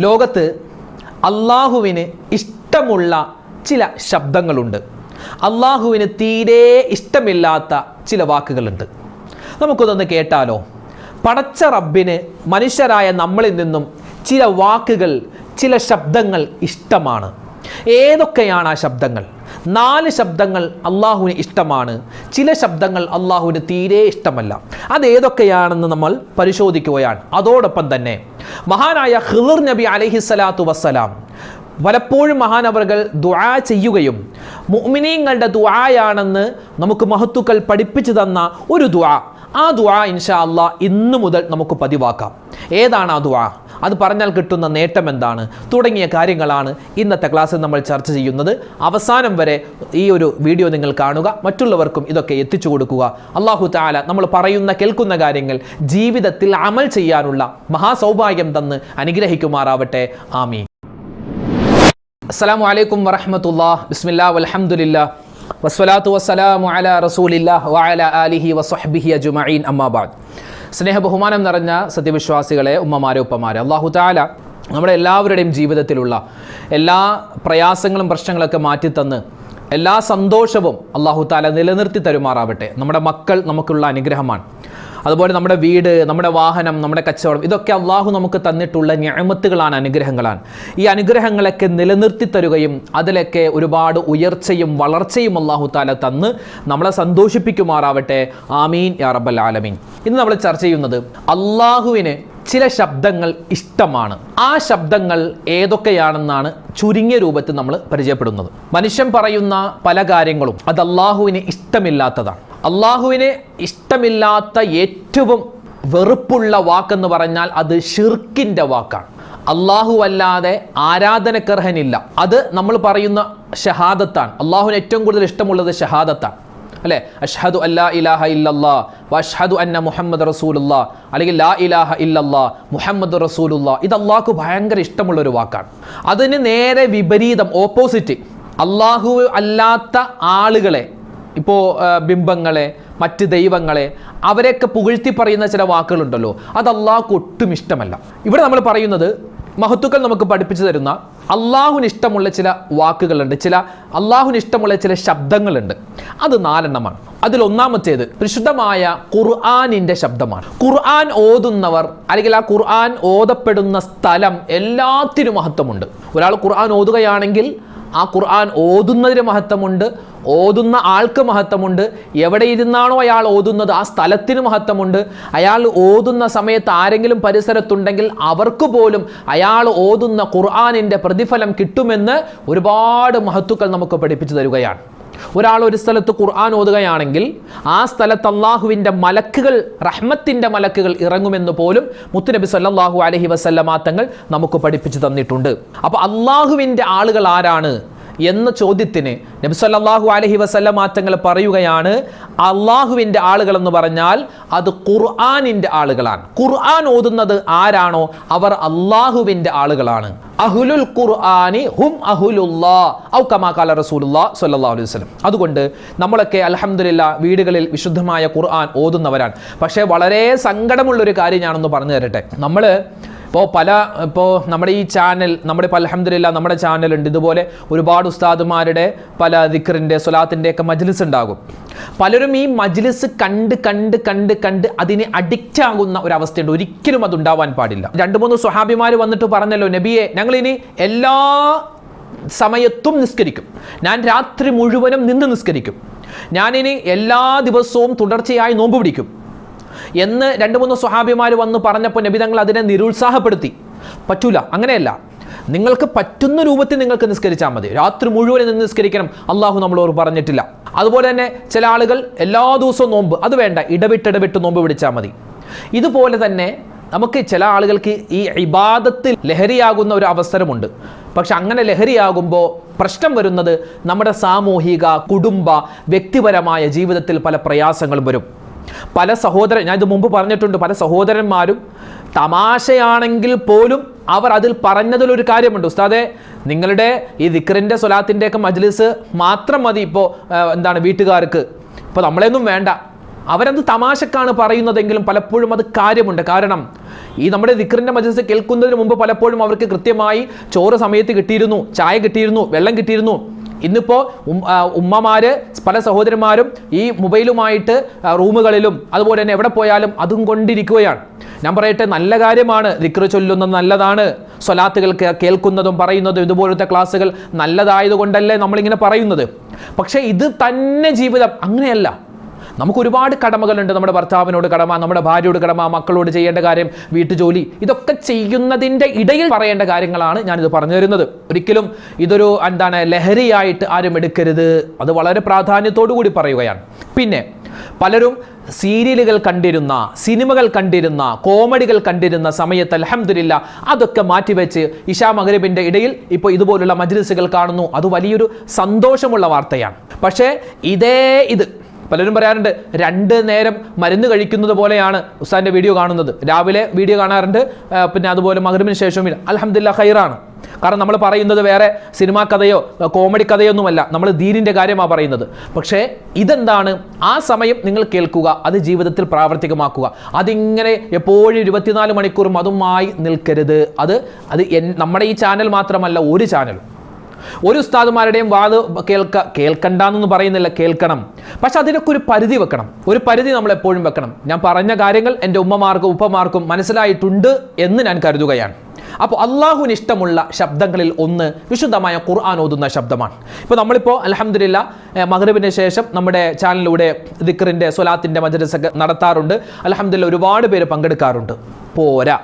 ലോകത്ത് അള്ളാഹുവിന് ഇഷ്ടമുള്ള ചില ശബ്ദങ്ങളുണ്ട്. അള്ളാഹുവിന് തീരെ ഇഷ്ടമില്ലാത്ത ചില വാക്കുകളുണ്ട്. നമുക്കതൊന്ന് കേട്ടാലോ? പടച്ച റബ്ബിന് മനുഷ്യരായ നമ്മളിൽ നിന്നും ചില വാക്കുകൾ ചില ശബ്ദങ്ങൾ ഇഷ്ടമാണ്. ഏതൊക്കെയാണ് ആ ശബ്ദങ്ങൾ? നാല് ശബ്ദങ്ങൾ അള്ളാഹുവിന് ഇഷ്ടമാണ്. ചില ശബ്ദങ്ങൾ അള്ളാഹുവിന് തീരെ ഇഷ്ടമല്ല. അതേതൊക്കെയാണെന്ന് നമ്മൾ പരിശോധിക്കുകയാണ്. അതോടൊപ്പം തന്നെ മഹാനായ ഹിർ നബി അലഹിസ്സലാത്തു വസ്സലാം പലപ്പോഴും മഹാനവറുകൾ ദുആ ചെയ്യുകയും മുഅ്മിനീങ്ങളുടെ ദുആയാണെന്ന് നമുക്ക് മഹത്തുക്കൾ പഠിപ്പിച്ചു തന്ന ഒരു ദുആ. ആ ദുആ ഇൻഷാ അള്ളാ ഇന്നു മുതൽ നമുക്ക് പതിവാക്കാം. ഏതാണ് ആ ദുആ? അത് പറഞ്ഞാൽ കിട്ടുന്ന നേട്ടം എന്താണ്? തുടങ്ങിയ കാര്യങ്ങളാണ് ഇന്നത്തെ ക്ലാസ്സിൽ നമ്മൾ ചർച്ച ചെയ്യുന്നത്. അവസാനം വരെ ഈ ഒരു വീഡിയോ നിങ്ങൾ കാണുക. മറ്റുള്ളവർക്കും ഇതൊക്കെ എത്തിച്ചു കൊടുക്കുക. അള്ളാഹു താല നമ്മൾ പറയുന്ന കേൾക്കുന്ന കാര്യങ്ങൾ ജീവിതത്തിൽ അമൽ ചെയ്യാനുള്ള മഹാസൗഭാഗ്യം തന്ന് അനുഗ്രഹിക്കുമാറാവട്ടെ. ആമീൻ. അസ്സലാമു വലൈക്കും വറഹമത്തുല്ലാ ബിസ്മില്ലാ വലഹമുല്ല വസ്വലാത്തു വസ്സലാമു അല റസൂലില്ലാ വഅല ആലിഹി വസ്ഹബിഹി അജ്മഈൻ. അമ്മാ ബഅദ് സ്നേഹ ബഹുമാനം നിറഞ്ഞ സത്യവിശ്വാസികളെ ഉമ്മമാരെ ഉപ്പമാരെ അള്ളാഹു താല നമ്മുടെ എല്ലാവരുടെയും ജീവിതത്തിലുള്ള എല്ലാ പ്രയാസങ്ങളും പ്രശ്നങ്ങളൊക്കെ മാറ്റിത്തന്ന് എല്ലാ സന്തോഷവും അള്ളാഹു താല നിലനിർത്തി തരുമാറാവട്ടെ. നമ്മുടെ മക്കൾ നമുക്കുള്ള അനുഗ്രഹമാണ്. അതുപോലെ നമ്മുടെ വീട് നമ്മുടെ വാഹനം നമ്മുടെ കച്ചവടം ഇതൊക്കെ അള്ളാഹു നമുക്ക് തന്നിട്ടുള്ള ഞാമത്തുകളാണ് അനുഗ്രഹങ്ങളാണ്. ഈ അനുഗ്രഹങ്ങളൊക്കെ നിലനിർത്തി തരുകയും അതിലൊക്കെ ഒരുപാട് ഉയർച്ചയും വളർച്ചയും അള്ളാഹു താല തന്ന് നമ്മളെ സന്തോഷിപ്പിക്കുമാറാവട്ടെ. ആമീൻ യാ റബ്ബൽ ആലമീൻ. ഇന്ന് നമ്മൾ ചർച്ച ചെയ്യുന്നത് അള്ളാഹുവിന് ചില ശബ്ദങ്ങൾ ഇഷ്ടമാണ്. ആ ശബ്ദങ്ങൾ ഏതൊക്കെയാണെന്നാണ് ചുരുങ്ങിയ രൂപത്തിൽ നമ്മൾ പരിചയപ്പെടുന്നത്. മനുഷ്യൻ പറയുന്ന പല കാര്യങ്ങളും അത് അള്ളാഹുവിന് ഇഷ്ടമില്ലാത്തതാണ്. അള്ളാഹുവിന് ഇഷ്ടമില്ലാത്ത ഏറ്റവും വെറുപ്പുള്ള വാക്കെന്ന് പറഞ്ഞാൽ അത് ഷിർക്കിന്റെ വാക്കാണ്. അള്ളാഹു അല്ലാതെ ആരാധനക്കർഹനില്ല. അത് നമ്മൾ പറയുന്ന ഷഹാദത്താണ്. അള്ളാഹുവിന് ഏറ്റവും കൂടുതൽ ഇഷ്ടമുള്ളത് ഷഹാദത്താണ്. അല്ലേ? അഷ്ഹദു അല്ലാ ഇലാഹ ഇല്ലല്ലാ വഷ്ഹദു അന്ന മുഹമ്മദ് റസൂലുള്ള അല്ലെങ്കിൽ ലാ ഇലാഹ ഇല്ലല്ലാ മുഹമ്മദ് റസൂലുള്ള. ഇത് അള്ളാഹ്ക്ക് ഭയങ്കര ഇഷ്ടമുള്ള ഒരു വാക്കാണ്. അതിന് നേരെ വിപരീതം ഓപ്പോസിറ്റ് അള്ളാഹു അല്ലാത്ത ആളുകളെ ഇപ്പോൾ ബിംബങ്ങളെ മറ്റ് ദൈവങ്ങളെ അവരെയൊക്കെ പുകഴ്ത്തി പറയുന്ന ചില വാക്കുകളുണ്ടല്ലോ. അത് അള്ളാഹ്ക്ക് ഒട്ടും ഇഷ്ടമല്ല. ഇവിടെ നമ്മൾ പറയുന്നത് മഹത്തുക്കൾ നമുക്ക് പഠിപ്പിച്ചു തരുന്ന അള്ളാഹുവിന് ഇഷ്ടമുള്ള ചില വാക്കുകളുണ്ട് ചില അള്ളാഹുവിന് ഇഷ്ടമുള്ള ചില ശബ്ദങ്ങളുണ്ട്. അത് നാലെണ്ണമാണ്. അതിൽ ഒന്നാമത്തേത് പരിശുദ്ധമായ ഖുർആാനിന്റെ ശബ്ദമാണ്. ഖുർആൻ ഓതുന്നവർ അല്ലെങ്കിൽ ആ ഖുർആൻ ഓതപ്പെടുന്ന സ്ഥലം എല്ലാത്തിനും മഹത്വമുണ്ട്. ഒരാൾ ഖുർആൻ ഓതുകയാണെങ്കിൽ ആ ഖുർആൻ ഓതുന്നതിന് മഹത്വമുണ്ട് ഓതുന്ന ആൾക്ക് മഹത്വമുണ്ട് എവിടെ ഇരുന്നാണോ അയാൾ ഓതുന്നത് ആ സ്ഥലത്തിന് മഹത്വമുണ്ട്. അയാൾ ഓതുന്ന സമയത്ത് ആരെങ്കിലും പരിസരത്തുണ്ടെങ്കിൽ അവർക്ക് പോലും അയാൾ ഓതുന്ന ഖുർആാനിന്റെ പ്രതിഫലം കിട്ടുമെന്ന് ഒരുപാട് മഹത്തുക്കൾ നമുക്ക് പഠിപ്പിച്ചു തരികയാണ്. ഒരാൾ ഒരു സ്ഥലത്ത് ഖുർആൻ ഓതുകയാണെങ്കിൽ ആ സ്ഥലത്ത് അള്ളാഹുവിന്റെ മലക്കുകൾ റഹ്മത്തിന്റെ മലക്കുകൾ ഇറങ്ങുമെന്ന് പോലും മുത്തുനബി സല്ലാഹു അലഹി വസല്ലമാ തങ്ങൾ നമുക്ക് പഠിപ്പിച്ചു തന്നിട്ടുണ്ട്. അപ്പോൾ അള്ളാഹുവിന്റെ ആളുകൾ ആരാണ്? എന്ന ചോദ്യത്തിന് നബി സല്ലല്ലാഹു അലൈഹി വസല്ലം മാറ്റങ്ങൾ പറയുകയാണ് അള്ളാഹുവിന്റെ ആളുകൾ എന്ന് പറഞ്ഞാൽ അത് ഖുർആാനിന്റെ ആളുകളാണ്. ഖുർആൻ ഓതുന്നത് ആരാണോ? അവർ അള്ളാഹുവിന്റെ ആളുകളാണ്. അഹുലുൽ ഖുർആനി ഹും അഹുലുല്ലാ. ഔ കമാ കാല റസൂലുല്ലാ സല്ലല്ലാഹു അലൈഹി വസല്ലം. അതുകൊണ്ട് നമ്മളൊക്കെ അൽഹംദുലില്ല വീടുകളിൽ വിശുദ്ധമായ ഖുർആൻ ഓതുന്നവരാണ്. പക്ഷേ വളരെ സങ്കടമുള്ളൊരു കാര്യം ഞാനൊന്ന് പറഞ്ഞു തരട്ടെ. നമ്മൾ ഇപ്പോൾ പല ഇപ്പോൾ നമ്മുടെ ഈ ചാനൽ നമ്മുടെ ഇപ്പോൾ അലഹമില്ല നമ്മുടെ ചാനലുണ്ട് ഇതുപോലെ ഒരുപാട് ഉസ്താദുമാരുടെ പല ദിക്കറിന്റെ സ്വലാത്തിന്റെ ഒക്കെ മജ്ലിസ് ഉണ്ടാകും. പലരും ഈ മജ്ലിസ് കണ്ട് കണ്ട് കണ്ട് കണ്ട് അതിന് അഡിക്റ്റ് ആകുന്ന ഒരു അവസ്ഥയുണ്ട് ഒരിക്കലും അത് ഉണ്ടാവാൻ പാടില്ല. രണ്ട് മൂന്ന് സ്വഹാബിമാർ വന്നിട്ട് പറഞ്ഞല്ലോ നബിയെ ഞങ്ങളിനി എല്ലാ സമയത്തും നിസ്കരിക്കും. ഞാൻ രാത്രി മുഴുവനും നിന്ന് നിസ്കരിക്കും. ഞാനിനി എല്ലാ ദിവസവും തുടർച്ചയായി നോമ്പ് പിടിക്കും. എന്ന് രണ്ട് മൂന്ന് സ്വഹാബിമാർ വന്ന് പറഞ്ഞപ്പോൾ നബി തങ്ങൾ അതിനെ നിരുത്സാഹപ്പെടുത്തി. പറ്റൂല അങ്ങനെയല്ല. നിങ്ങൾക്ക് പറ്റുന്ന രൂപത്തിൽ നിങ്ങൾക്ക് നിസ്കരിച്ചാൽ മതി. രാത്രി മുഴുവൻ നിന്ന് നിസ്കരിക്കണം. അള്ളാഹു നമ്മളോട് പറഞ്ഞിട്ടില്ല. അതുപോലെ തന്നെ ചില ആളുകൾ എല്ലാ ദിവസവും നോമ്പ് അത് വേണ്ട. ഇടവിട്ട് ഇടവിട്ട് നോമ്പ് പിടിച്ചാൽ മതി. ഇതുപോലെ തന്നെ നമുക്ക് ചില ആളുകൾക്ക് ഈ ഇബാദത്തിൽ ലഹരിയാകുന്ന ഒരു അവസരമുണ്ട്. പക്ഷെ അങ്ങനെ ലഹരിയാകുമ്പോൾ പ്രശ്നം വരുന്നത് നമ്മുടെ സാമൂഹിക കുടുംബ വ്യക്തിപരമായ ജീവിതത്തിൽ പല പ്രയാസങ്ങളും വരും. പല സഹോദരൻ ഞാൻ ഇത് മുമ്പ് പറഞ്ഞിട്ടുണ്ട് പല സഹോദരന്മാരും തമാശയാണെങ്കിൽ പോലും അവർ അതിൽ പറഞ്ഞതിലൊരു കാര്യമുണ്ട്. ഉസ്താദെ നിങ്ങളുടെ ഈ ദിക്കറിന്റെ സ്വലാത്തിന്റെയൊക്കെ മജ്ലിസ് മാത്രം മതി ഇപ്പോൾ എന്താണ് വീട്ടുകാർക്ക്. ഇപ്പോൾ നമ്മളെയൊന്നും വേണ്ട. അവരത് തമാശക്കാണ് പറയുന്നതെങ്കിലും പലപ്പോഴും അത് കാര്യമുണ്ട്. കാരണം ഈ നമ്മുടെ ദിക്റിന്റെ മജ്ലിസ് കേൾക്കുന്നതിന് മുമ്പ് പലപ്പോഴും അവർക്ക് കൃത്യമായി ചോറ് സമയത്ത് കിട്ടിയിരുന്നു ചായ കിട്ടിയിരുന്നു വെള്ളം കിട്ടിയിരുന്നു. ഇന്നിപ്പോൾ ഉമ്മമാര് പല സഹോദരന്മാരും ഈ മൊബൈലുമായിട്ട് റൂമുകളിലും അതുപോലെ തന്നെ എവിടെ പോയാലും അതും കൊണ്ടിരിക്കുകയാണ്. ഞാൻ പറയട്ടെ നല്ല കാര്യമാണ്. ദിക്റ് ചൊല്ലുന്നത് നല്ലതാണ്. സ്വലാത്തുകൾ കേൾക്കുന്നതും പറയുന്നതും ഇതുപോലത്തെ ക്ലാസ്സുകൾ നല്ലതായതുകൊണ്ടല്ലേ നമ്മളിങ്ങനെ പറയുന്നത്. പക്ഷേ ഇത് തന്നെ ജീവിതം അങ്ങനെയല്ല. നമുക്ക് ഒരുപാട് കടമകളുണ്ട് നമ്മുടെ ഭർത്താവിനോട് കടമ നമ്മുടെ ഭാര്യയോട് കടമ മക്കളോട് ചെയ്യേണ്ട കാര്യം വീട്ടുജോലി ഇതൊക്കെ ചെയ്യുന്നതിന്റെ ഇടയിൽ പറയേണ്ട കാര്യങ്ങളാണ് ഞാനിത് പറഞ്ഞു തരുന്നത്. ഒരിക്കലും ഇതൊരു എന്താണ് ലഹരിയായിട്ട് ആരും എടുക്കരുത്. അത് വളരെ പ്രാധാന്യത്തോടു കൂടി പറയുകയാണ്. പിന്നെ പലരും സീരിയലുകൾ കണ്ടിരുന്ന സിനിമകൾ കണ്ടിരുന്ന കോമഡികൾ കണ്ടിരുന്ന സമയത്ത് അലഹമില്ല അതൊക്കെ മാറ്റിവെച്ച് ഇഷാ മകരബിന്റെ ഇടയിൽ ഇപ്പോൾ ഇതുപോലുള്ള മജ്ലിസുകൾ കാണുന്നു. അത് വലിയൊരു സന്തോഷമുള്ള വാർത്തയാണ്. പക്ഷേ ഇതേ ഇത് പലരും പറയാറുണ്ട് രണ്ട് നേരം മരുന്ന് കഴിക്കുന്നത് പോലെയാണ് ഉസ്താന്റെ വീഡിയോ കാണുന്നത്. രാവിലെ വീഡിയോ കാണാറുണ്ട് പിന്നെ അതുപോലെ മകരവിന് ശേഷവും അലഹമില്ല ഹൈറാണ് കാരണം നമ്മൾ പറയുന്നത് വേറെ സിനിമാ കഥയോ കോമഡി കഥയോ ഒന്നുമല്ല നമ്മൾ ദീനിന്റെ കാര്യമാണ് പറയുന്നത്. പക്ഷേ ഇതെന്താണ്? ആ സമയം നിങ്ങൾ കേൾക്കുക അത് ജീവിതത്തിൽ പ്രാവർത്തികമാക്കുക. അതിങ്ങനെ എപ്പോഴും ഇരുപത്തിനാല് മണിക്കൂറും അതുമായി നിൽക്കരുത്. അത് അത് നമ്മുടെ ഈ ചാനൽ മാത്രമല്ല ഒരു ചാനലും. ഒരു ഉസ്താദുമാരുടെയും വാദ് കേൾക്ക കേൾക്കണ്ടെന്ന് പറയുന്നില്ല കേൾക്കണം. പക്ഷെ അതിനൊക്കെ ഒരു പരിധി വെക്കണം. ഒരു പരിധി നമ്മൾ എപ്പോഴും വെക്കണം. ഞാൻ പറഞ്ഞ കാര്യങ്ങൾ എന്റെ ഉമ്മമാർക്കും ഉപ്പമാർക്കും മനസ്സിലായിട്ടുണ്ട് എന്ന് ഞാൻ കരുതുകയാണ്. അപ്പോൾ അള്ളാഹുവിന് ഇഷ്ടമുള്ള ശബ്ദങ്ങളിൽ ഒന്ന് വിശുദ്ധമായ ഖുർആൻ ഓതുന്ന ശബ്ദമാണ്. ഇപ്പോൾ നമ്മളിപ്പോൾ അലഹമില്ല മകരവിന് ശേഷം നമ്മുടെ ചാനലിലൂടെ ദിക്കറിന്റെ സ്വലാത്തിന്റെ മജരസൊക്കെ നടത്താറുണ്ട്. അലഹമില്ല ഒരുപാട് പേര് പങ്കെടുക്കാറുണ്ട്. പോരാ.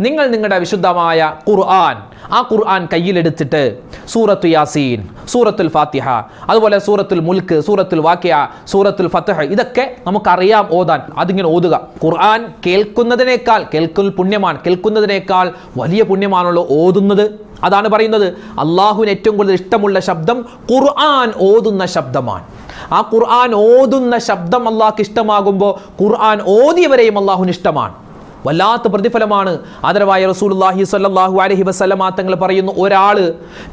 നിങ്ങൾ നിങ്ങളുടെ വിശുദ്ധമായ ഖുർആൻ ആ ഖുർആൻ കയ്യിലെടുത്തിട്ട് സൂറത്തു യാസീൻ സൂറത്തുൽ ഫാത്തിഹ അതുപോലെ സൂറത്തുൽ മുൽക്ക് സൂറത്തുൽ വാക്യ സൂറത്തുൽ ഫത്തഹ് ഇതൊക്കെ നമുക്കറിയാം ഓതാൻ. അതിങ്ങനെ ഓതുക. ഖുർആൻ കേൾക്കുന്നതിനേക്കാൾ കേൾക്കൽ പുണ്യമാണ്. കേൾക്കുന്നതിനേക്കാൾ വലിയ പുണ്യമാണല്ലോ ഓതുന്നത്. അതാണ് പറയുന്നത്. അള്ളാഹുവിന് ഏറ്റവും കൂടുതൽ ഇഷ്ടമുള്ള ശബ്ദം ഖുർആൻ ഓതുന്ന ശബ്ദമാണ്. ആ ഖുർആൻ ഓതുന്ന ശബ്ദം അള്ളാഹ്ക്ക് ഇഷ്ടമാകുമ്പോൾ ഖുർആൻ ഓതിയവരെയും അള്ളാഹുവിന് ഇഷ്ടമാണ്. വല്ലാത്ത പ്രതിഫലമാണ്. ആദരവായ റസൂലുള്ളാഹി സ്വല്ലല്ലാഹു അലൈഹി വസല്ലമ തങ്ങൾ പറയുന്നു ഒരാൾ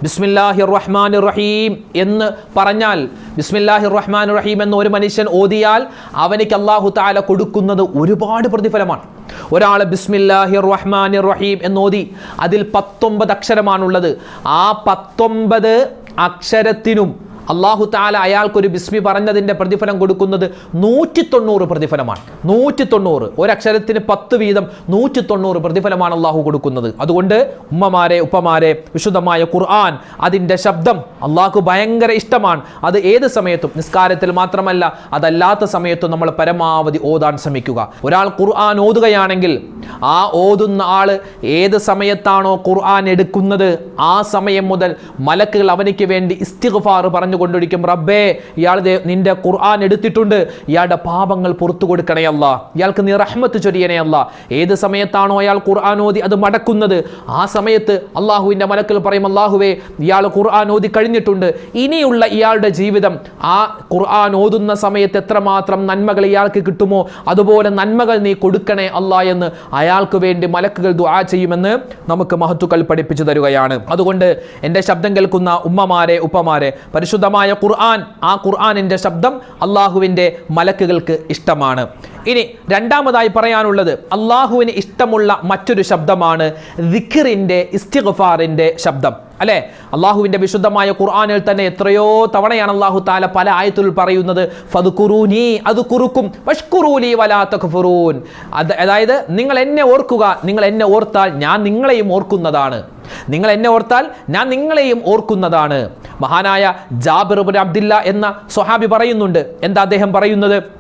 ബിസ്മില്ലാഹി റഹ്മാൻ റഹീം എന്ന് പറഞ്ഞാൽ ബിസ്മില്ലാഹി റഹ്മാൻ റഹീം എന്ന് ഒരു മനുഷ്യൻ ഓതിയാൽ അവനിക്ക് അള്ളാഹു താല കൊടുക്കുന്നത് ഒരുപാട് പ്രതിഫലമാണ്. ഒരാൾ ബിസ്മില്ലാഹി റഹ്മാൻ റഹീം എന്ന് ഓതി അതിൽ പത്തൊമ്പത് അക്ഷരമാണുള്ളത്. ആ പത്തൊമ്പത് അക്ഷരത്തിനും അള്ളാഹു താല അയാൾക്കൊരു ബിസ്മി പറഞ്ഞതിന്റെ പ്രതിഫലം കൊടുക്കുന്നത് നൂറ്റി തൊണ്ണൂറ് പ്രതിഫലമാണ്. നൂറ്റി തൊണ്ണൂറ് ഒരക്ഷരത്തിന് പത്ത് വീതം നൂറ്റി തൊണ്ണൂറ് പ്രതിഫലമാണ് അള്ളാഹു കൊടുക്കുന്നത്. അതുകൊണ്ട് ഉമ്മമാരെ ഉപ്പമാരെ വിശുദ്ധമായ ഖുർആൻ അതിന്റെ ശബ്ദം അള്ളാഹു ഭയങ്കര ഇഷ്ടമാണ്. അത് ഏത് സമയത്തും നിസ്കാരത്തിൽ മാത്രമല്ല അതല്ലാത്ത സമയത്തും നമ്മൾ പരമാവധി ഓതാൻ ശ്രമിക്കുക. ഒരാൾ ഖുർആൻ ഓതുകയാണെങ്കിൽ ആ ഓതുന്ന ആൾ ഏത് സമയത്താണോ ഖുർആൻ എടുക്കുന്നത്? ആ സമയം മുതൽ മലക്കുകൾ അവനിക്ക് വേണ്ടി ഇസ്തിഗ്ഫാർ പറഞ്ഞുകൊണ്ടിരിക്കും റബ്ബേ ഇയാൾ നിന്റെ ഖുർആൻ എടുത്തിട്ടുണ്ട്. ഇയാളുടെ പാപങ്ങൾ പുറത്തു കൊടുക്കണേ അല്ല. ഇയാൾക്ക് നീ റഹ്മത്ത് ചൊരിയണേ അല്ല. ഏത് സമയത്താണോ അയാൾ ഖുർആൻ ഓതി അത് മടക്കുന്നത്? ആ സമയത്ത് അള്ളാഹുവിന്റെ മലക്കുകൾ പറയും അള്ളാഹുവേ ഇയാൾ ഖുർആൻ ഓതി കഴിഞ്ഞിട്ടുണ്ട്. ഇനിയുള്ള ഇയാളുടെ ജീവിതം ആ ഖുർആൻ ഓതുന്ന സമയത്ത് എത്രമാത്രം നന്മകൾ ഇയാൾക്ക് കിട്ടുമോ? അതുപോലെ നന്മകൾ നീ കൊടുക്കണേ അല്ല എന്ന് അയാൾക്ക് വേണ്ടി മലക്കുകൾ ദുആ ചെയ്യുമെന്ന് നമുക്ക് മഹത്തുക്കൾ പഠിപ്പിച്ചു തരുകയാണ്. അതുകൊണ്ട് എന്റെ ശബ്ദം കേൾക്കുന്ന ഉമ്മമാരെ ഉപ്പമാരെ പരിശുദ്ധമായ ഖുർആൻ. ആ ഖുർആനിന്റെ ശബ്ദം അള്ളാഹുവിന്റെ മലക്കുകൾക്ക് ഇഷ്ടമാണ്. ഇനി രണ്ടാമതായി പറയാനുള്ളത് അള്ളാഹുവിന് ഇഷ്ടമുള്ള മറ്റൊരു ശബ്ദമാണ് ദിഖറിന്റെ ഇസ്തിഗഫാറിന്റെ ശബ്ദം. അല്ലെ? അള്ളാഹുവിന്റെ വിശുദ്ധമായ ഖുർആാനിൽ തന്നെ എത്രയോ തവണയാണ് അള്ളാഹു താല പല ആയത്തിൽ പറയുന്നത് അത് കുറുക്കും അതായത് നിങ്ങൾ എന്നെ ഓർക്കുക നിങ്ങൾ എന്നെ ഓർത്താൽ ഞാൻ നിങ്ങളെയും ഓർക്കുന്നതാണ്. നിങ്ങൾ എന്നെ ഓർത്താൽ ഞാൻ നിങ്ങളെയും ഓർക്കുന്നതാണ്. മഹാനായ ജാബിർ അബ്ദില്ല എന്ന സ്വഹാബി പറയുന്നുണ്ട്. എന്താ അദ്ദേഹം പറയുന്നത്?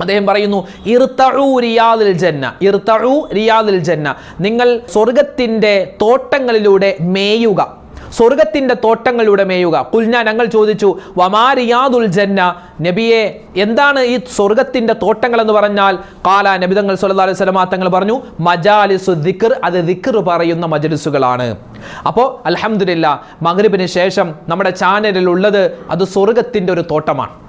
അദ്ദേഹം പറയുന്നു ഇർത്തഴു റിയാദിൽ ജന്ന ഇർത്തഴു റിയാദിൽ ജന്ന. നിങ്ങൾ സ്വർഗത്തിന്റെ തോട്ടങ്ങളിലൂടെ മേയുക. സ്വർഗത്തിന്റെ തോട്ടങ്ങളിലൂടെ മേയുക. കുൽഞ്ഞ ഞങ്ങൾ ചോദിച്ചു വമാ റിയാദുൽ ജന്ന നബിയെ എന്താണ് ഈ സ്വർഗത്തിന്റെ തോട്ടങ്ങൾ എന്ന് പറഞ്ഞാൽ കാല നബിതങ്ങൾ സല്ലല്ലാഹു അലൈഹി വസല്ലമ തങ്ങൾ പറഞ്ഞു മജാലിസു ദിക്കർ അത് ദിക്കർ പറയുന്ന മജലിസുകളാണ്. അപ്പോൾ അൽഹംദുലില്ലാ മഗ്രിബിന് ശേഷം നമ്മുടെ ചാനലിൽ ഉള്ളത് അത് സ്വർഗത്തിന്റെ ഒരു തോട്ടമാണ്.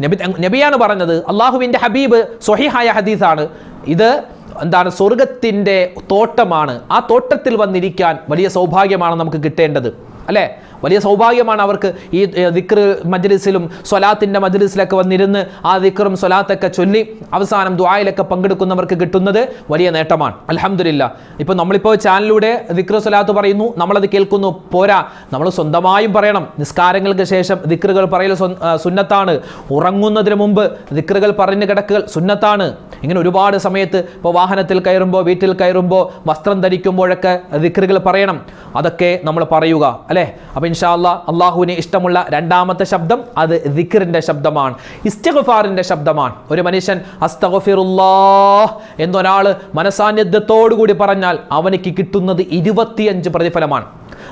നബി നബിയാണ് പറഞ്ഞത് അള്ളാഹുവിന്റെ ഹബീബ് സൊഹിഹായ ഹദീസാണ്. ഇത് എന്താണ് സ്വർഗത്തിന്റെ തോട്ടമാണ്. ആ തോട്ടത്തിൽ വന്നിരിക്കാൻ വലിയ സൗഭാഗ്യമാണ് നമുക്ക് കിട്ടേണ്ടത്. അല്ലേ? വലിയ സൗഭാഗ്യമാണ് അവർക്ക് ഈ ദിക്ർ മജ്ലിസിലും സ്വലാത്തിന്റെ മജ്ലിസിലൊക്കെ വന്നിരുന്ന് ആ ദിക്റും സ്വലാത്തൊക്കെ ചൊല്ലി അവസാനം ദ്വായിലൊക്കെ പങ്കെടുക്കുന്നവർക്ക് കിട്ടുന്നത് വലിയ നേട്ടമാണ്. അലഹമില്ല ഇപ്പോൾ നമ്മളിപ്പോൾ ചാനലിലൂടെ ദിക്ർ സ്വലാത്ത് പറയുന്നു നമ്മളത് കേൾക്കുന്നു പോരാ. നമ്മൾ സ്വന്തമായും പറയണം. നിസ്കാരങ്ങൾക്ക് ശേഷം ദിക്റുകൾ പറയൽ സുന്നത്താണ്. ഉറങ്ങുന്നതിന് മുമ്പ് ദിക്റുകൾ പറഞ്ഞു കിടക്കുക സുന്നത്താണ്. ഇങ്ങനെ ഒരുപാട് സമയത്ത് ഇപ്പോൾ വാഹനത്തിൽ കയറുമ്പോൾ വീട്ടിൽ കയറുമ്പോൾ വസ്ത്രം ധരിക്കുമ്പോഴൊക്കെ ദിക്റുകൾ പറയണം. അതൊക്കെ നമ്മൾ പറയുക അല്ലേ? അപ്പോൾ ഇൻഷാ അല്ലാ അള്ളാഹുവിന് ഇഷ്ടമുള്ള രണ്ടാമത്തെ ശബ്ദം അത് ദിക്റിന്റെ ശബ്ദമാണ് ഇസ്തിഗ്ഫാറിന്റെ ശബ്ദമാണ്. ഒരു മനുഷ്യൻ അസ്തഗഫിറുല്ലാഹ് എന്നൊരാൾ മനസാന്നിധ്യത്തോടു കൂടി പറഞ്ഞാൽ അവനിക്ക് കിട്ടുന്നത് ഇരുപത്തിയഞ്ച് പ്രതിഫലമാണ്.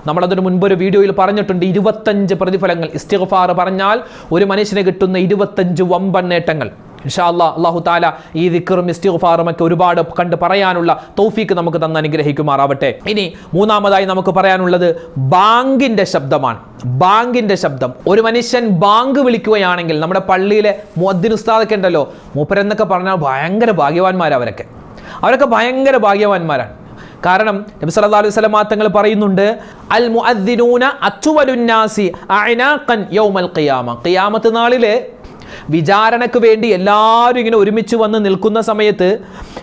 നമ്മളതിന് മുൻപ് ഒരു വീഡിയോയിൽ പറഞ്ഞിട്ടുണ്ട് ഇരുപത്തഞ്ച് പ്രതിഫലങ്ങൾ ഇസ്തിഗ്ഫാർ പറഞ്ഞാൽ ഒരു മനുഷ്യന് കിട്ടുന്ന ഇരുപത്തഞ്ച് വമ്പൻ നേട്ടങ്ങൾ. ഇൻഷാ അല്ലാ അള്ളാഹു താല ഈ ദിക്കറും ഇസ്തിഗ്ഫാറും ഒക്കെ ഒരുപാട് കണ്ട് പറയാനുള്ള തൗഫീക്ക് നമുക്ക് തന്ന് അനുഗ്രഹിക്കുമാറാവട്ടെ. ഇനി മൂന്നാമതായി നമുക്ക് പറയാനുള്ളത് ബാങ്കിന്റെ ശബ്ദമാണ്. ബാങ്കിന്റെ ശബ്ദം. ഒരു മനുഷ്യൻ ബാങ്ക് വിളിക്കുകയാണെങ്കിൽ നമ്മുടെ പള്ളിയിലെ മുഅദ്ദിൻ ഉസ്താദൊക്കെ ഉണ്ടല്ലോ മൂപ്പരെന്നൊക്കെ പറഞ്ഞാൽ ഭയങ്കര ഭാഗ്യവാന്മാരാണ് അവരൊക്കെ. ഭയങ്കര ഭാഗ്യവാന്മാരാണ്. കാരണം നബി സല്ലല്ലാഹു അലൈഹി വസല്ലം തങ്ങൾ പറയുന്നുണ്ട് അൽ മുഅദ്ദിനൂന അത്വലുന്നാസി അഅനാഖൻ യൗമൽ ഖിയാമ. ഖിയാമത്ത് നാളിലെ വിചാരണയ്ക്ക് വേണ്ടി എല്ലാവരും ഇങ്ങനെ ഒരുമിച്ച് വന്ന് നിൽക്കുന്ന സമയത്ത്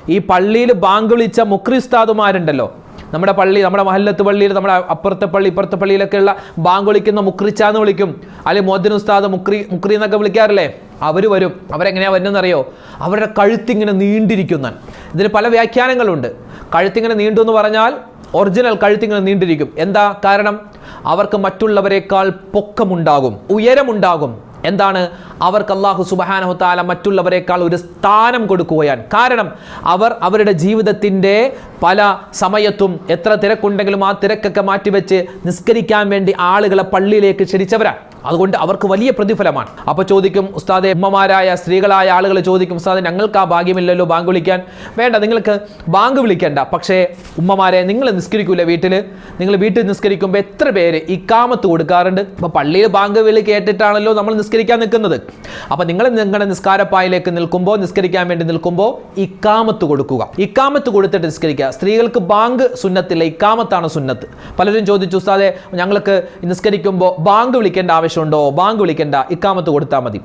ഈ പള്ളിയിൽ ബാങ്ക് വിളിച്ച മുക്രിസ്താദുമാരുണ്ടല്ലോ. നമ്മുടെ പള്ളി നമ്മുടെ മഹല്ലത്ത് പള്ളിയിൽ നമ്മുടെ അപ്പുറത്തെ പള്ളി ഇപ്പുറത്തെ പള്ളിയിലൊക്കെയുള്ള ബാങ്ക് വിളിക്കുന്ന മുക്രിച്ച എന്ന് വിളിക്കും. അല്ലെങ്കിൽ മോദിൻ ഉസ്താദ് മുക്രി മുക്രി എന്നൊക്കെ വിളിക്കാറില്ലേ? അവർ വരും. അവരെങ്ങനെയാ വരുന്നതെന്നറിയോ? അവരുടെ കഴുത്തിങ്ങനെ നീണ്ടിരിക്കുന്ന ഇതിന് പല വ്യാഖ്യാനങ്ങളുണ്ട്. കഴുത്തിങ്ങനെ നീണ്ടു എന്ന് പറഞ്ഞാൽ ഒറിജിനൽ കഴുത്തിങ്ങനെ നീണ്ടിരിക്കും. എന്താ കാരണം? അവർക്ക് മറ്റുള്ളവരെക്കാൾ പൊക്കമുണ്ടാകും ഉയരമുണ്ടാകും. എന്താണ്? അവർക്ക് അള്ളാഹു സുബഹാനഹു താല മറ്റുള്ളവരെക്കാൾ ഒരു സ്ഥാനം കൊടുക്കുകയാണ്. കാരണം അവർ അവരുടെ ജീവിതത്തിന്റെ പല സമയത്തും എത്ര തിരക്കുണ്ടെങ്കിലും ആ തിരക്കൊക്കെ മാറ്റിവെച്ച് നിസ്കരിക്കാൻ വേണ്ടി ആളുകളെ പള്ളിയിലേക്ക് ക്ഷണിച്ചവരാണ്. അതുകൊണ്ട് അവർക്ക് വലിയ പ്രതിഫലമാണ്. അപ്പോൾ ചോദിക്കും ഉസ്താദെ ഉമ്മമാരായ സ്ത്രീകളായ ആളുകൾ ചോദിക്കും ഉസ്താദെ ഞങ്ങൾക്ക് ആ ഭാഗ്യമില്ലല്ലോ ബാങ്ക് വിളിക്കാൻ? വേണ്ട നിങ്ങൾക്ക് ബാങ്ക് വിളിക്കേണ്ട. പക്ഷേ ഉമ്മമാരെ നിങ്ങൾ നിസ്കരിക്കൂല വീട്ടിൽ നിങ്ങൾ വീട്ടിൽ നിസ്കരിക്കുമ്പോൾ എത്ര പേര് ഇക്കാമത്ത് കൊടുക്കാറുണ്ട്? അപ്പോൾ പള്ളിയിൽ ബാങ്ക് വിളി കേട്ടിട്ടാണല്ലോ നമ്മൾ നിസ്കരിക്കാൻ നിൽക്കുന്നത്. അപ്പോൾ നിങ്ങൾ നിങ്ങളുടെ നിസ്കാരപ്പായിലേക്ക് നിൽക്കുമ്പോൾ നിസ്കരിക്കാൻ വേണ്ടി നിൽക്കുമ്പോൾ ഇക്കാമത്ത് കൊടുക്കുക. ഇക്കാമത്ത് കൊടുത്തിട്ട് നിസ്കരിക്കുക. സ്ത്രീകൾക്ക് ബാങ്ക് സുന്നത്തില്ല ഇക്കാമത്താണ് സുന്നത്ത്. പലരും ചോദിച്ചു ഉസ്താദെ ഞങ്ങൾക്ക് നിസ്കരിക്കുമ്പോൾ ബാങ്ക് വിളിക്കേണ്ട ആവശ്യമുണ്ടോ? ബാങ്ക് വിളിക്കേണ്ട. ഇക്കാമത്ത് കൊടുത്താൽ മതി.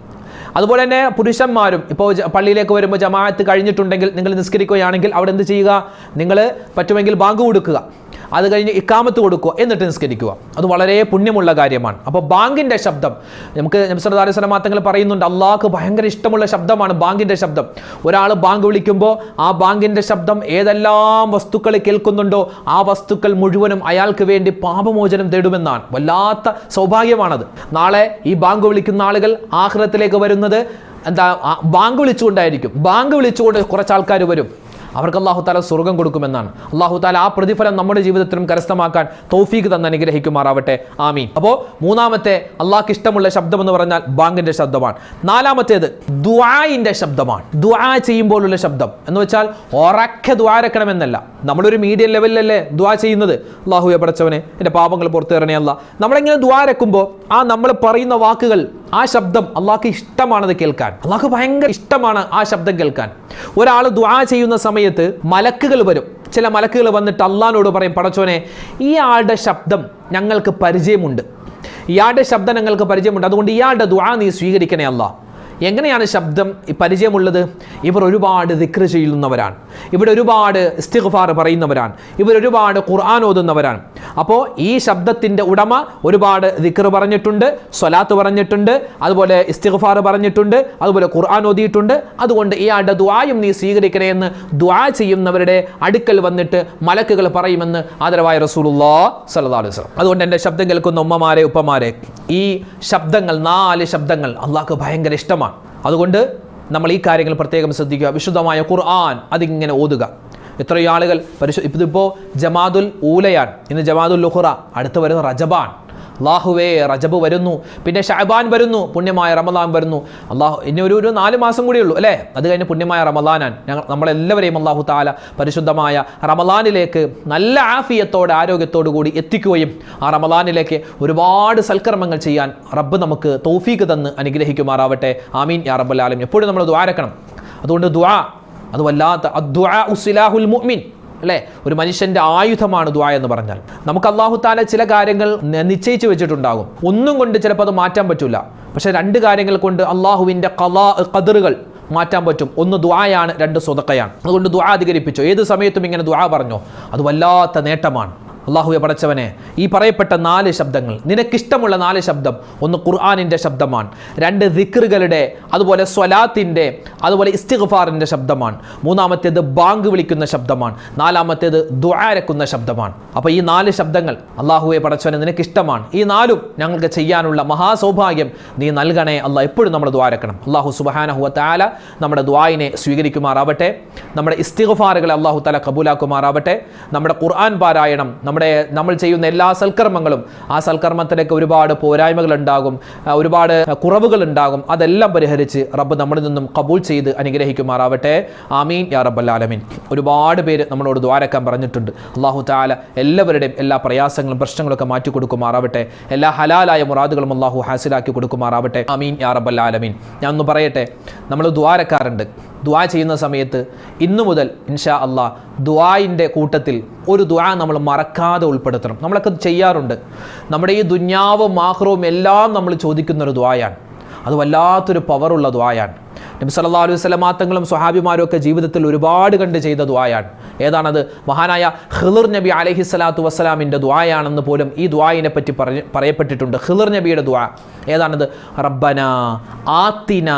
അതുപോലെ തന്നെ പുരുഷന്മാരും ഇപ്പോൾ പള്ളിയിലേക്ക് വരുമ്പോൾ ജമാഅത്ത് കഴിഞ്ഞിട്ടുണ്ടെങ്കിൽ നിങ്ങൾ നിസ്കരിക്കുകയാണെങ്കിൽ അവിടെ എന്ത് ചെയ്യുക? നിങ്ങൾ പറ്റുമെങ്കിൽ ബാങ്ക് കൊടുക്കുക. അത് കഴിഞ്ഞ് ഇക്കാമത്ത് കൊടുക്കുക എന്നിട്ട് നിസ്കരിക്കുക. അത് വളരെ പുണ്യമുള്ള കാര്യമാണ്. അപ്പോൾ ബാങ്കിന്റെ ശബ്ദം. നമുക്ക് നബ്സല്ലാ അലൈഹി പറയുന്നുണ്ട് അള്ളാഹ്ക്ക് ഭയങ്കര ഇഷ്ടമുള്ള ശബ്ദമാണ് ബാങ്കിന്റെ ശബ്ദം. ഒരാൾ ബാങ്ക് വിളിക്കുമ്പോൾ ആ ബാങ്കിന്റെ ശബ്ദം ഏതെല്ലാം വസ്തുക്കൾ കേൾക്കുന്നുണ്ടോ ആ വസ്തുക്കൾ മുഴുവനും അയാൾക്ക് വേണ്ടി പാപമോചനം തേടുമെന്നാണ്. വല്ലാത്ത സൗഭാഗ്യമാണത്. നാളെ ഈ ബാങ്ക് വിളിക്കുന്ന ആളുകൾ ആഹ്ലത്തിലേക്ക് വരുന്നത് എന്താ ബാങ്ക് വിളിച്ചുകൊണ്ടായിരിക്കും. ബാങ്ക് വിളിച്ചുകൊണ്ട് കുറച്ച് ആൾക്കാർ വരും. അവർക്ക് അള്ളാഹു താല സ്വർഗം കൊടുക്കുമെന്നാണ്. അള്ളാഹു താല ആ പ്രതിഫലം നമ്മുടെ ജീവിതത്തിലും കരസ്ഥമാക്കാൻ തൗഫീക്ക് തന്ന് അനുഗ്രഹിക്കുമാറാവട്ടെ. ആമീൻ. അപ്പോൾ മൂന്നാമത്തെ അള്ളാഹ്ക്ക് ഇഷ്ടമുള്ള ശബ്ദം എന്ന് പറഞ്ഞാൽ ബാങ്കിന്റെ ശബ്ദമാണ്. നാലാമത്തേത് ദുആയിന്റെ ശബ്ദമാണ്. ദുആ ചെയ്യുമ്പോഴുള്ള ശബ്ദം. എന്ന് വെച്ചാൽ ഉറക്കെ ദ്വാരക്കണമെന്നല്ല നമ്മളൊരു മീഡിയം ലെവലിലല്ലേ ദ്വാ ചെയ്യുന്നത്? അള്ളാഹു പടച്ചവനെ എന്റെ പാപങ്ങൾ പുറത്തു തരണേ അല്ല നമ്മളിങ്ങനെ ദ്വാരക്കുമ്പോൾ ആ നമ്മൾ പറയുന്ന വാക്കുകൾ ആ ശബ്ദം അള്ളാഹ്ക്ക് ഇഷ്ടമാണത് കേൾക്കാൻ. അള്ളാഹ്ക്ക് ഭയങ്കര ഇഷ്ടമാണ് ആ ശബ്ദം കേൾക്കാൻ. ഒരാൾ ദ്വാ ചെയ്യുന്ന സമയത്ത് മലക്കുകൾ വരും. ചില മലക്കുകൾ വന്നിട്ട് അള്ളാഹിനോട് പറയും പടച്ചോനെ ഈ ആളുടെ ശബ്ദം ഞങ്ങൾക്ക് പരിചയമുണ്ട്. ഇയാളുടെ ശബ്ദം ഞങ്ങൾക്ക് പരിചയമുണ്ട്. അതുകൊണ്ട് ഇയാളുടെ ദ്വാ നീ സ്വീകരിക്കണേ അല്ലാ എങ്ങനെയാണ് ശബ്ദം പരിചയമുള്ളത്? ഇവർ ഒരുപാട് ദിക്ര ചെയ്യുന്നവരാണ്. ഇവിടെ ഒരുപാട് ഇസ്തിഗ്ഫാർ പറയുന്നവരാണ്. ഇവർ ഒരുപാട് ഖുർആൻ ഓതുന്നവരാണ്. അപ്പോൾ ഈ ശബ്ദത്തിന്റെ ഉടമ ഒരുപാട് ദിക്ർ പറഞ്ഞിട്ടുണ്ട് സ്വലാത്ത് പറഞ്ഞിട്ടുണ്ട് അതുപോലെ ഇസ്തിഗ്ഫാർ പറഞ്ഞിട്ടുണ്ട് അതുപോലെ ഖുർആൻ ഓതിയിട്ടുണ്ട്. അതുകൊണ്ട് ഇയാളുടെ ദ്വായും നീ സ്വീകരിക്കണേ എന്ന് ദ്വാ ചെയ്യുന്നവരുടെ അടുക്കൽ വന്നിട്ട് മലക്കുകൾ പറയുമെന്ന് ആദരവായ റസൂലുള്ളാ സല്ലല്ലാഹു അലൈഹി വസല്ലം. അതുകൊണ്ട് എന്റെ ശബ്ദം കേൾക്കുന്ന ഉമ്മമാരെ ഉപ്പമാരെ ഈ ശബ്ദങ്ങൾ നാല് ശബ്ദങ്ങൾ അള്ളാഹ്ക്ക് ഭയങ്കര ഇഷ്ടമാണ്. അതുകൊണ്ട് നമ്മൾ ഈ കാര്യങ്ങൾ പ്രത്യേകം ശ്രദ്ധിക്കുക. വിശുദ്ധമായ ഖുർആൻ അതിങ്ങനെ ഓതുക. എത്രയോ ആളുകൾ പരിശു ഇതിപ്പോൾ ജമാദുൽ ഊലയാൻ ഇന്ന് ജമാദുൽ ലുഹുറ അടുത്ത് വരുന്ന റജബാൻ. അള്ളാഹുവേ റജബ് വരുന്നു. പിന്നെ ഷഹബാൻ വരുന്നു പുണ്യമായ റമദാൻ വരുന്നു. അള്ളാഹു ഇനി ഒരു ഒരു നാല് മാസം കൂടിയേ ഉള്ളൂ അല്ലേ? അത് കഴിഞ്ഞ് പുണ്യമായ റമദാനാൻ. ഞങ്ങൾ നമ്മളെല്ലാവരെയും അള്ളാഹു താല പരിശുദ്ധമായ റമദാനിലേക്ക് നല്ല ആഫിയത്തോടെ ആരോഗ്യത്തോടു കൂടി എത്തിക്കുകയും ആ റമദാനിലേക്ക് ഒരുപാട് സൽക്കർമ്മങ്ങൾ ചെയ്യാൻ റബ്ബ് നമുക്ക് തൗഫീക്ക് തന്ന് അനുഗ്രഹിക്കുമാറാവട്ടെ. ആമീൻ. യാ റബ്ബൽ ആലമീൻ. എപ്പോഴും നമ്മൾ ദ്വാരക്കണം. അതുകൊണ്ട് ദ്വാ അത് വല്ലാത്ത അദ്വാഹുൽ മുഅ്മിൻ അല്ലേ? ഒരു മനുഷ്യന്റെ ആയുധമാണ് ദ്വാ എന്ന് പറഞ്ഞാൽ. നമുക്ക് അള്ളാഹു താല ചില കാര്യങ്ങൾ നിശ്ചയിച്ചു വെച്ചിട്ടുണ്ടാകും. ഒന്നും കൊണ്ട് ചിലപ്പോൾ അത് മാറ്റാൻ പറ്റില്ല പക്ഷേ രണ്ട് കാര്യങ്ങൾ കൊണ്ട് അള്ളാഹുവിന്റെ കലാ കതിറുകൾ മാറ്റാൻ പറ്റും. ഒന്ന് ദ്വായാണ് രണ്ട് സ്വതക്കയാണ്. അതുകൊണ്ട് ദ്വാ അധികരിപ്പിച്ചു. ഏത് സമയത്തും ഇങ്ങനെ ദ്വാ പറഞ്ഞോ? അത് വല്ലാത്ത നേട്ടമാണ്. അള്ളാഹുവെ പടച്ചവനെ ഈ പറയപ്പെട്ട നാല് ശബ്ദങ്ങൾ നിനക്കിഷ്ടമുള്ള നാല് ശബ്ദം ഒന്ന് ഖുർആാനിന്റെ ശബ്ദമാണ് രണ്ട് ദിക്റുകളുടെ അതുപോലെ സ്വലാത്തിന്റെ അതുപോലെ ഇസ്തിഗ്ഫാറിന്റെ ശബ്ദമാണ് മൂന്നാമത്തേത് ബാങ്ക് വിളിക്കുന്ന ശബ്ദമാണ് നാലാമത്തേത് ദ്വാരക്കുന്ന ശബ്ദമാണ്. അപ്പോൾ ഈ നാല് ശബ്ദങ്ങൾ അള്ളാഹുവെ പടച്ചവനെ നിനക്കിഷ്ടമാണ്. ഈ നാലും ഞങ്ങൾക്ക് ചെയ്യാനുള്ള മഹാസൗഭാഗ്യം നീ നൽകണേ. അള്ളാഹ് എപ്പോഴും നമ്മൾ ദ്വാരക്കണം അള്ളാഹു സുബഹാനഹുവ നമ്മുടെ ദ്വായിനെ സ്വീകരിക്കുമാറാവട്ടെ. നമ്മുടെ ഇസ്തിഗ്ഫാറുകളെ അള്ളാഹു താല കബൂലാക്കുമാറാവട്ടെ. നമ്മുടെ ഖുർആൻ പാരായണം നമ്മുടെ നമ്മൾ ചെയ്യുന്ന എല്ലാ സൽക്കർമ്മങ്ങളും ആ സൽക്കർമ്മത്തിലേക്ക് ഒരുപാട് പോരായ്മകൾ ഉണ്ടാകും ഒരുപാട് കുറവുകൾ ഉണ്ടാകും അതെല്ലാം പരിഹരിച്ച് റബ്ബ് നമ്മളിൽ നിന്നും കബൂൾ ചെയ്ത് അനുഗ്രഹിക്കുമാറാവട്ടെ. ആമീൻ. യാ റബ്ബൽ ആലമീൻ. ഒരുപാട് പേര് നമ്മളോട് ദ്വാരക്കാൻ പറഞ്ഞിട്ടുണ്ട്. അള്ളാഹു താല എല്ലാവരുടെയും എല്ലാ പ്രയാസങ്ങളും പ്രശ്നങ്ങളൊക്കെ മാറ്റി കൊടുക്കുമാറാവട്ടെ. എല്ലാ ഹലാലായ മുറാദുകളും അള്ളാഹു ഹാസിലാക്കി കൊടുക്കുമാറാവട്ടെ. ആമീൻ. യാ റബ്ബൽ ആലമീൻ. ഞാൻ ഒന്ന് പറയട്ടെ നമ്മൾ ദ്വാരക്കാറുണ്ട് ദ്വാ ചെയ്യുന്ന സമയത്ത് ഇന്നു മുതൽ ഇൻഷാ അള്ളാഹ് ദ്വായിന്റെ കൂട്ടത്തിൽ ഒരു ദ്വാ നമ്മൾ മറക്കാതെ ഉൾപ്പെടുത്തണം. നമ്മളൊക്കെ ചെയ്യാറുണ്ട്. നമ്മുടെ ഈ ദുന്യാവും ആഹ്റവും എല്ലാം നമ്മൾ ചോദിക്കുന്നൊരു ദ്വായാണ് അത് വല്ലാത്തൊരു പവറുള്ള ദ്വായാണ് നബി സല്ലല്ലാഹു അലൈഹി വസല്ലം തങ്ങളും സ്വഹാബിമാരും ഒക്കെ ജീവിതത്തിൽ ഒരുപാട് കണ്ട് ചെയ്ത ദ്വായാണ് ഏതാണത്? മഹാനായ ഹിളിർ നബി അലഹി സ്വലാത്തു വസ്സലാമിന്റെ ദ്വായാണെന്ന് പോലും ഈ ദ്വായിനെ പറ്റി പറഞ്ഞ് പറയപ്പെട്ടിട്ടുണ്ട്. ഹിളിർ നബിയുടെ ദ്വാ ഏതാണത്? റബ്ബന ആത്തിന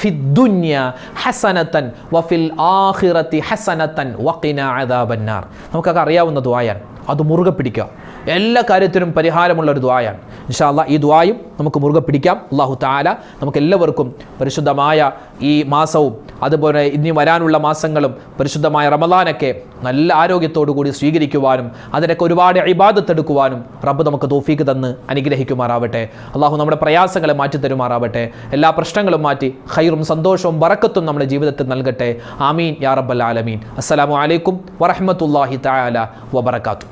ഫിദ്ദുന്യ ഹസനത്തൻ വഫിൽ ആഹിറത്തി ഹസനത്തൻ വക്കിന അദാബന്നാർ. നമുക്കൊക്കെ അറിയാവുന്ന ദ്വായാണ് അത് മുറുകെ പിടിക്കുക. എല്ലാ കാര്യത്തിനും പരിഹാരമുള്ള ഒരു ദ്വായാണ് ഇൻഷാല്ല ഈ ദ്വായും നമുക്ക് മുറുകെ പിടിക്കാം. അള്ളാഹു താല നമുക്ക് എല്ലാവർക്കും പരിശുദ്ധമായ ഈ മാസവും അതുപോലെ ഇനി വരാനുള്ള മാസങ്ങളും പരിശുദ്ധമായ റമദാനൊക്കെ നല്ല ആരോഗ്യത്തോടു കൂടി സ്വീകരിക്കുവാനും അതിനൊക്കെ ഒരുപാട് ഇബാദത്തെടുക്കുവാനും റബ്ബ് നമുക്ക് തോഫീക്ക് തന്ന് അനുഗ്രഹിക്കുമാറാവട്ടെ. അള്ളാഹു നമ്മുടെ പ്രയാസങ്ങളെ മാറ്റി തരുമാറാവട്ടെ. എല്ലാ പ്രശ്നങ്ങളും മാറ്റി ഖൈറും സന്തോഷവും വറക്കത്തും നമ്മുടെ ജീവിതത്തിൽ നൽകട്ടെ. ആമീൻ യാ റബ്ബൽ ആലമീൻ. അസ്സലാമു അലൈക്കും വറഹ്മത്തുള്ളാഹി തആല വബറകാതുഹു.